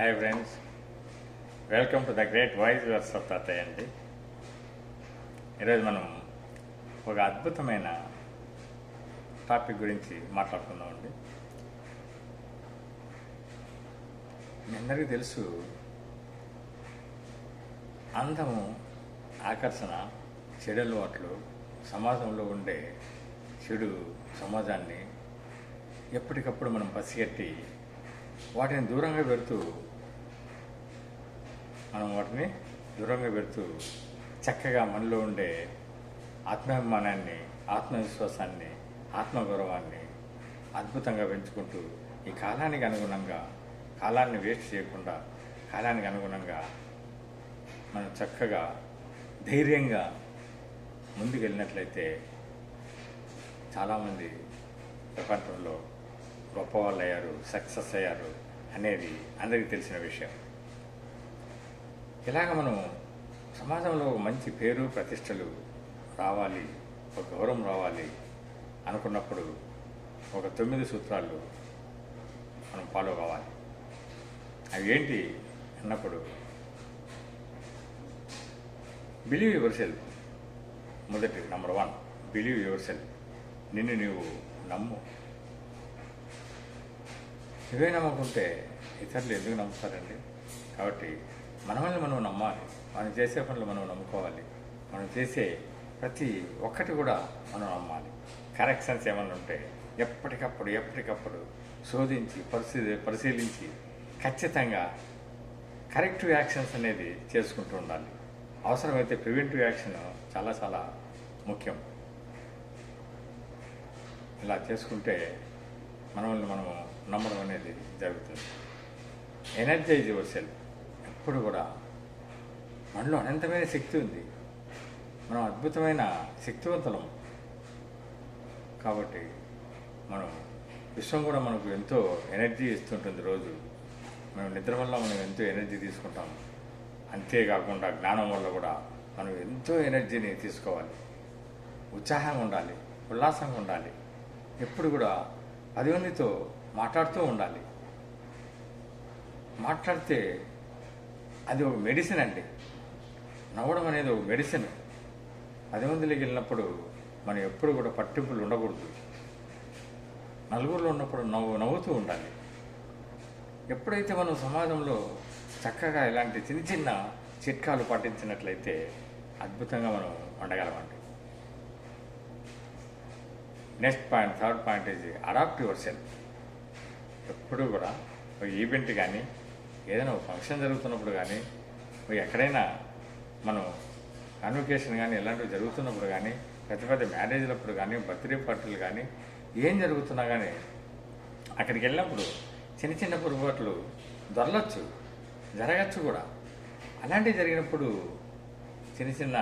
Hi friends welcome to the great voice verse of తాతయ్య అండి ఈరోజు మనం ఒక అద్భుతమైన టాపిక్ గురించి మాట్లాడుకుందామండి. మీ అందరికీ తెలుసు అందము ఆకర్షణ చెడు అలవాట్లు సమాజంలో ఉండే చెడు సమాజాన్ని ఎప్పటికప్పుడు మనం పసిగట్టి వాటిని దూరంగా పెడుతూ మనం వాటిని దూరంగా పెడుతూ చక్కగా మనలో ఉండే ఆత్మాభిమానాన్ని ఆత్మవిశ్వాసాన్ని ఆత్మగౌరవాన్ని అద్భుతంగా పెంచుకుంటూ ఈ కాలానికి అనుగుణంగా కాలాన్ని వేస్ట్ చేయకుండా కాలానికి అనుగుణంగా మనం చక్కగా ధైర్యంగా ముందుకెళ్ళినట్లయితే చాలామంది ప్రపంచంలో గొప్పవాళ్ళు అయ్యారు సక్సెస్ అయ్యారు అనేది అందరికీ తెలిసిన విషయం. ఇలాగ మనం సమాజంలో ఒక మంచి పేరు ప్రతిష్టలు రావాలి ఒక గౌరవం రావాలి అనుకున్నప్పుడు ఒక తొమ్మిది సూత్రాలు మనం ఫాలో కావాలి. అవి ఏంటి అన్నప్పుడు బిలీవ్ యువర్ సెల్ఫ్. మొదటి number one believe yourself. నిన్ను నీవు నమ్ము. నువ్వే నమ్మకుంటే ఇతరులు ఎందుకు నమ్ముతారండి? కాబట్టి మనల్ని మనం నమ్మాలి. మనం చేసే పనులు మనం నమ్ముకోవాలి. మనం చేసే ప్రతి ఒక్కటి కూడా మనం నమ్మాలి. కరెక్షన్స్ ఏమైనా ఉంటే ఎప్పటికప్పుడు ఎప్పటికప్పుడు శోధించి పరిశీలి పరిశీలించి ఖచ్చితంగా కరెక్టివ్ యాక్షన్స్ అనేది చేసుకుంటూ ఉండాలి. అవసరమైతే ప్రివెంటివ్ యాక్షన్ చాలా చాలా ముఖ్యం. ఇలా చేసుకుంటే మనల్ని మనము నమ్మడం అనేది జరుగుతుంది. Energize yourself. ఎప్పుడు కూడా మనలో అనంతమైన శక్తి ఉంది. మనం అద్భుతమైన శక్తివంతులం. కాబట్టి మనం విశ్వం కూడా మనకు ఎంతో ఎనర్జీ ఇస్తుంటుంది రోజు. మనం నిద్ర వల్ల మనం ఎంతో ఎనర్జీ తీసుకుంటాం. అంతేకాకుండా జ్ఞానం వల్ల కూడా మనం ఎంతో ఎనర్జీని తీసుకోవాలి. ఉత్సాహంగా ఉండాలి. ఉల్లాసంగా ఉండాలి. ఎప్పుడు కూడా పది మందితో మాట్లాడుతూ ఉండాలి. మాట్లాడితే అది ఒక మెడిసిన్ అండి. నవ్వడం అనేది ఒక మెడిసిన్ పది మందిలోకి వెళ్ళినప్పుడు మనం ఎప్పుడు కూడా పట్టింపులు ఉండకూడదు. నలుగురిలో ఉన్నప్పుడు నవ్వు నవ్వుతూ ఉండాలి. ఎప్పుడైతే మనం సమాజంలో చక్కగా ఇలాంటి చిన్న చిన్న చిట్కాలు పాటించినట్లయితే అద్భుతంగా మనం ఉండగలమండి. నెక్స్ట్ పాయింట్ థర్డ్ పాయింట్ ఇది అడాప్ట్ యువర్ సెల్ఫ్ ఎప్పుడు కూడా ఒక ఈవెంట్ కానీ ఏదైనా ఒక ఫంక్షన్ జరుగుతున్నప్పుడు కానీ ఎక్కడైనా మనం కన్వికేషన్ కానీ ఇలాంటివి జరుగుతున్నప్పుడు కానీ పెద్ద పెద్ద మ్యారేజ్లప్పుడు కానీ బర్త్డే పార్టీలు కానీ ఏం జరుగుతున్నా కానీ అక్కడికి వెళ్ళినప్పుడు చిన్న చిన్న పొరపాట్లు దొరలొచ్చు జరగచ్చు కూడా. అలాంటివి జరిగినప్పుడు చిన్న చిన్న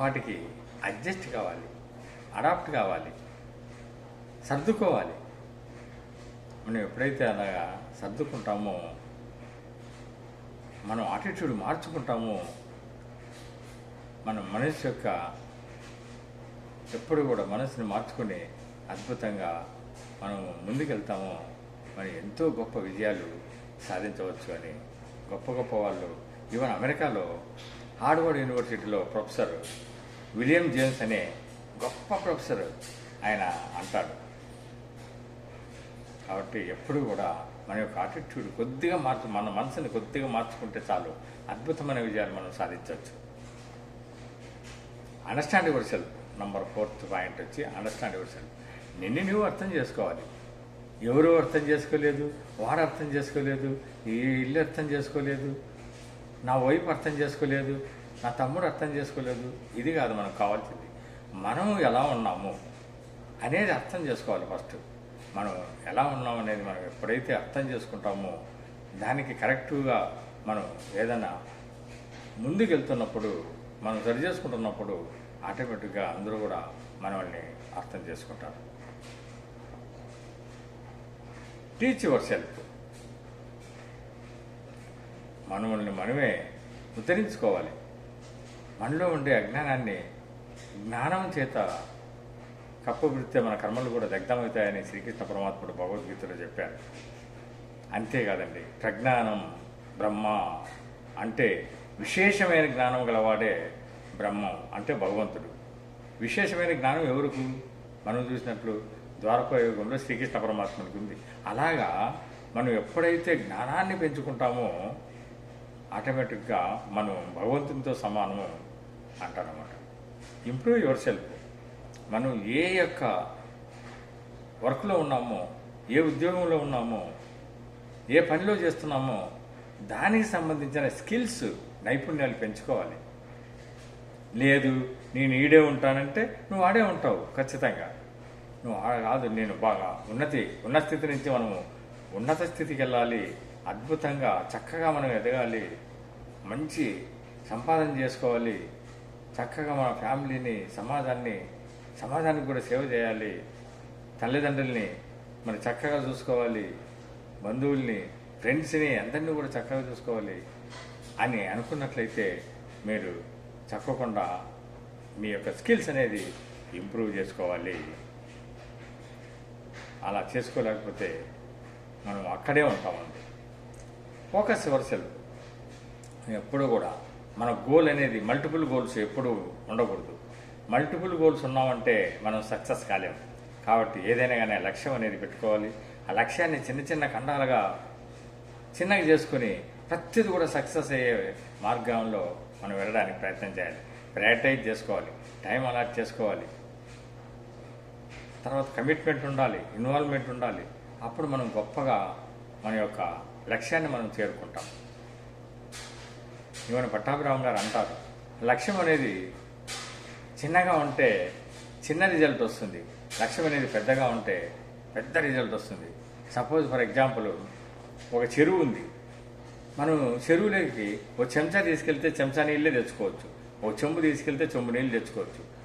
వాటికి అడ్జస్ట్ కావాలి అడాప్ట్ కావాలి సర్దుకోవాలి. మనం ఎప్పుడైతే అలాగా సర్దుకుంటామో మనం ఆటిట్యూడ్ మార్చుకుంటామో మన మనసు యొక్క ఎప్పుడు కూడా మనసుని మార్చుకుని అద్భుతంగా మనం ముందుకెళ్తామో మరి ఎంతో గొప్ప విజయాలు సాధించవచ్చు అని గొప్ప గొప్ప వాళ్ళు. ఈవెన్ అమెరికాలో హార్వర్డ్ యూనివర్సిటీలో ప్రొఫెసర్ విలియం జేమ్స్ అనే గొప్ప ప్రొఫెసర్ ఆయన అంటాడు. కాబట్టి ఎప్పుడు కూడా మన యొక్క ఆటిట్యూడ్ కొద్దిగా మార్చు మన మనసుని కొద్దిగా మార్చుకుంటే చాలు. అద్భుతమైన విజయాలు మనం సాధించవచ్చు. Understand yourself number fourth point వచ్చి అండర్స్టాండ్ యువర్ సెల్ఫ్ నిన్ను నువ్వు అర్థం చేసుకోవాలి. ఎవరు అర్థం చేసుకోలేదు? వాడు అర్థం చేసుకోలేదు. ఈ ఇల్లు అర్థం చేసుకోలేదు. నా వైపు అర్థం చేసుకోలేదు. నా తమ్ముడు అర్థం చేసుకోలేదు. ఇది కాదు మనకు కావాల్సింది. మనం ఎలా ఉన్నాము అనేది అర్థం చేసుకోవాలి ఫస్ట్. మనం ఎలా ఉన్నాం అనేది మనం ఎప్పుడైతే అర్థం చేసుకుంటామో దానికి కరెక్ట్గా మనం ఏదైనా ముందుకెళ్తున్నప్పుడు మనం సరి చేసుకుంటున్నప్పుడు ఆటోమేటిక్గా అందరూ కూడా మనల్ని అర్థం చేసుకుంటారు. టీచ్ యువర్ సెల్ఫ్ మనల్ని మనమే ఉద్ధరించుకోవాలి. మనలో ఉండే అజ్ఞానాన్ని జ్ఞానం చేత కప్పబిడితే మన కర్మలు కూడా దగ్ధమవుతాయని శ్రీకృష్ణ పరమాత్ముడు భగవద్గీతలో చెప్పారు. అంతేకాదండి ప్రజ్ఞానం బ్రహ్మ అంటే విశేషమైన జ్ఞానం గలవాడే బ్రహ్మం అంటే భగవంతుడు. విశేషమైన జ్ఞానం ఎవరికి? మనం చూసినట్లు ద్వారకాయుగంలో శ్రీకృష్ణ పరమాత్మనికి ఉంది. అలాగా మనం ఎప్పుడైతే జ్ఞానాన్ని పెంచుకుంటామో ఆటోమేటిక్గా మనం భగవంతునితో సమానము అంటారన్నమాట. Improve yourself. మనం ఏ యొక్క వర్క్లో ఉన్నామో ఏ ఉద్యోగంలో ఉన్నామో ఏ పనిలో చేస్తున్నామో దానికి సంబంధించిన స్కిల్స్ నైపుణ్యాలు పెంచుకోవాలి. లేదు నేను ఈడే ఉంటానంటే నువ్వు ఆడే ఉంటావు ఖచ్చితంగా. నువ్వు ఆడ కాదు నేను బాగా ఉన్నతి ఉన్న స్థితి నుంచి మనము ఉన్నత స్థితికి వెళ్ళాలి అద్భుతంగా చక్కగా మనం ఎదగాలి మంచి సంపాదన చేసుకోవాలి చక్కగా మన ఫ్యామిలీని సమాజాన్ని సమాజానికి కూడా సేవ చేయాలి. తల్లిదండ్రుల్ని మరి చక్కగా చూసుకోవాలి. బంధువుల్ని ఫ్రెండ్స్ని అందరినీ కూడా చక్కగా చూసుకోవాలి అని అనుకున్నట్లయితే మీరు చక్కకుండా మీ యొక్క స్కిల్స్ అనేది ఇంప్రూవ్ చేసుకోవాలి. అలా చేసుకోలేకపోతే మనం అక్కడే ఉంటామండి. ఫోకస్ యువర్ ఎప్పుడూ కూడా మన గోల్ అనేది మల్టిపుల్ గోల్స్ ఎప్పుడూ ఉండకూడదు. మల్టిపుల్ గోల్స్ ఉన్నామంటే మనం సక్సెస్ కాలేము కాబట్టి ఏదైనా కానీ లక్ష్యం అనేది పెట్టుకోవాలి. ఆ లక్ష్యాన్ని చిన్న చిన్న ఖండాలుగా చిన్నగా చేసుకుని ప్రతిది కూడా సక్సెస్ అయ్యే మార్గంలో మనం వెళ్ళడానికి ప్రయత్నం చేయాలి. ప్రయారిటైజ్ చేసుకోవాలి. టైం అలాట్ చేసుకోవాలి. తర్వాత కమిట్మెంట్ ఉండాలి ఇన్వాల్వ్మెంట్ ఉండాలి. అప్పుడు మనం గొప్పగా మన యొక్క లక్ష్యాన్ని మనం చేరుకుంటాం. ఇవన్న పట్టాభిరామ్ గారు అంటారు లక్ష్యం అనేది చిన్నగా ఉంటే చిన్న రిజల్ట్ వస్తుంది. లక్ష్యం అనేది పెద్దగా ఉంటే పెద్ద రిజల్ట్ వస్తుంది. సపోజ్ ఫర్ ఎగ్జాంపుల్ ఒక చెరువు ఉంది. మనం చెరువులోకి ఒక చెంచా తీసుకెళ్తే చెంచా నీళ్ళే తెచ్చుకోవచ్చు. ఒక చెంబు తీసుకెళ్తే చెంబు నీళ్ళు తెచ్చుకోవచ్చు.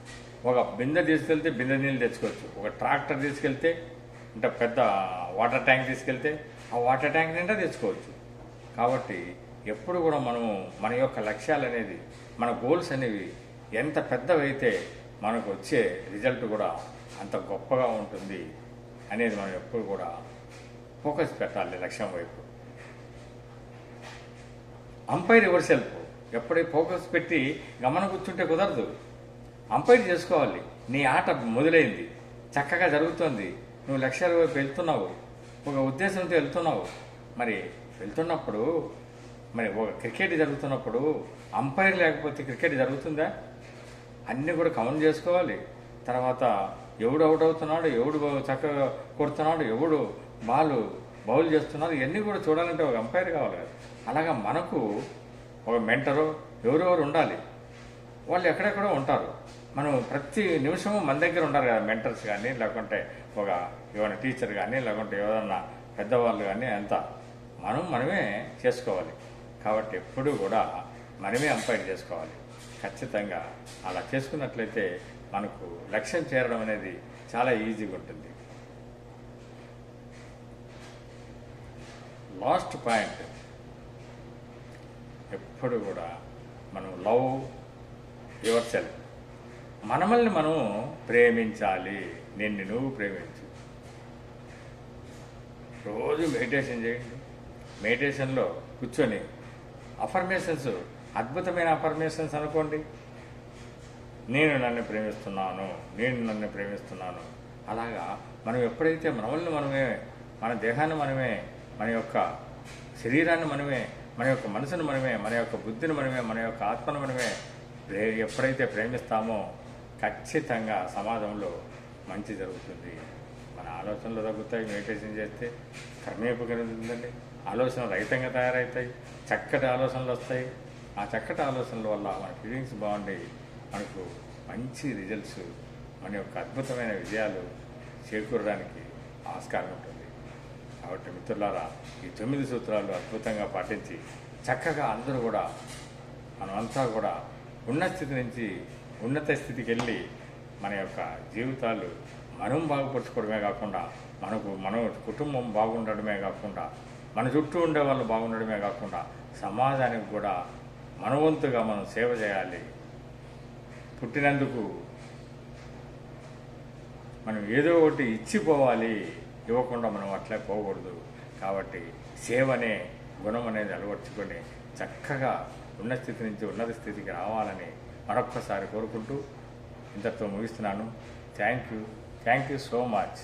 ఒక బిందె తీసుకెళ్తే బిందె నీళ్ళు తెచ్చుకోవచ్చు. ఒక ట్రాక్టర్ తీసుకెళ్తే అంటే పెద్ద వాటర్ ట్యాంక్ తీసుకెళ్తే ఆ వాటర్ ట్యాంక్ నిండా తెచ్చుకోవచ్చు. కాబట్టి ఎప్పుడు కూడా మనము మన యొక్క లక్ష్యాలు అనేది మన గోల్స్ అనేవి ఎంత పెద్దవైతే మనకు వచ్చే రిజల్ట్ కూడా అంత గొప్పగా ఉంటుంది అనేది మనం ఎప్పుడు కూడా ఫోకస్ పెట్టాలి లక్ష్యం వైపు. అంపైర్ ఎవరి సెల్ఫ్. ఎప్పుడే ఫోకస్ పెట్టి గమనం కూర్చుంటే కుదరదు. అంపైర్ చేసుకోవాలి. నీ ఆట మొదలైంది. చక్కగా జరుగుతోంది. నువ్వు లక్ష్యాల వైపు వెళ్తున్నావు. ఒక ఉద్దేశంతో వెళ్తున్నావు. మరి వెళ్తున్నప్పుడు మరి ఒక క్రికెట్ జరుగుతున్నప్పుడు అంపైర్ లేకపోతే క్రికెట్ జరుగుతుందా? అన్నీ కూడా కౌంట్ చేసుకోవాలి. తర్వాత ఎవడు అవుట్ అవుతున్నాడు ఎవడు చక్కగా కొడుతున్నాడు ఎవడు బాలు బౌల్ చేస్తున్నారు ఇవన్నీ కూడా చూడాలంటే ఒక అంపైర్ కావాలి కదా. అలాగా మనకు ఒక మెంటరు ఎవరెవరు ఉండాలి? వాళ్ళు ఎక్కడెక్కడో ఉంటారు. మనం ప్రతి నిమిషము మన దగ్గర ఉంటారు కదా మెంటర్స్ కానీ లేకుంటే ఒక ఏమైనా టీచర్ కానీ లేకుంటే ఏదన్నా పెద్దవాళ్ళు కానీ అంతా. మనం మనమే చేసుకోవాలి. కాబట్టి ఎప్పుడూ కూడా మనమే అంపైర్ చేసుకోవాలి. ఖచ్చితంగా అలా చేసుకున్నట్లయితే మనకు లక్ష్యం చేరడం అనేది చాలా ఈజీగా ఉంటుంది. Last point. ఎప్పుడు కూడా మనం లవ్ యువర్ సెల్ఫ్. మనమల్ని మనం ప్రేమించాలి. నిన్ను నువ్వు ప్రేమించు. రోజు మెడిటేషన్ చేయండి. మెడిటేషన్లో కూర్చొని అఫర్మేషన్స్ అద్భుతమైన అఫర్మేషన్స్ అనుకోండి. నేను నన్ను ప్రేమిస్తున్నాను నేను నన్ను ప్రేమిస్తున్నాను. అలాగా మనం ఎప్పుడైతే మనల్ని మనమే మన దేహాన్ని మనమే మన యొక్క శరీరాన్ని మనమే మన యొక్క మనసును మనమే మన యొక్క బుద్ధిని మనమే మన యొక్క ఆత్మను మనమే ప్రే ఎప్పుడైతే ప్రేమిస్తామో ఖచ్చితంగా సమాజంలో మంచి జరుగుతుంది. మన ఆలోచనలు తగ్గుతాయి మెడిటేషన్ చేస్తే కర్మేపు కలుగుతుందండి. ఆలోచన రహితంగా తయారవుతాయి చక్కటి ఆలోచనలు వస్తాయి. ఆ చక్కటి ఆలోచనల వల్ల మన ఫీలింగ్స్ బాగుండి మనకు మంచి రిజల్ట్స్ మన యొక్క అద్భుతమైన విజయాలు చేకూరడానికి ఆస్కారం ఉంటుంది. కాబట్టి మిత్రులారా ఈ తొమ్మిది సూత్రాలు అద్భుతంగా పాటించి చక్కగా అందరూ కూడా మనమంతా కూడా ఉన్న స్థితి నుంచి ఉన్నత స్థితికి వెళ్ళి మన యొక్క జీవితాలు మనం బాగుపరుచుకోవడమే కాకుండా మనకు మన కుటుంబం బాగుండడమే కాకుండా మన చుట్టూ ఉండే వాళ్ళు బాగుండడమే కాకుండా సమాజానికి కూడా మనవంతుగా మనం సేవ చేయాలి. పుట్టినందుకు మనం ఏదో ఒకటి ఇచ్చిపోవాలి. ఇవ్వకుండా మనం అట్లా పోకూడదు. కాబట్టి సేవ అనే గుణం అనేది అలవర్చుకొని చక్కగా ఉన్న స్థితి నుంచి ఉన్నత స్థితికి రావాలని మరొక్కసారి కోరుకుంటూ ఇంతతో ముగిస్తున్నాను. Thank you. Thank you so much.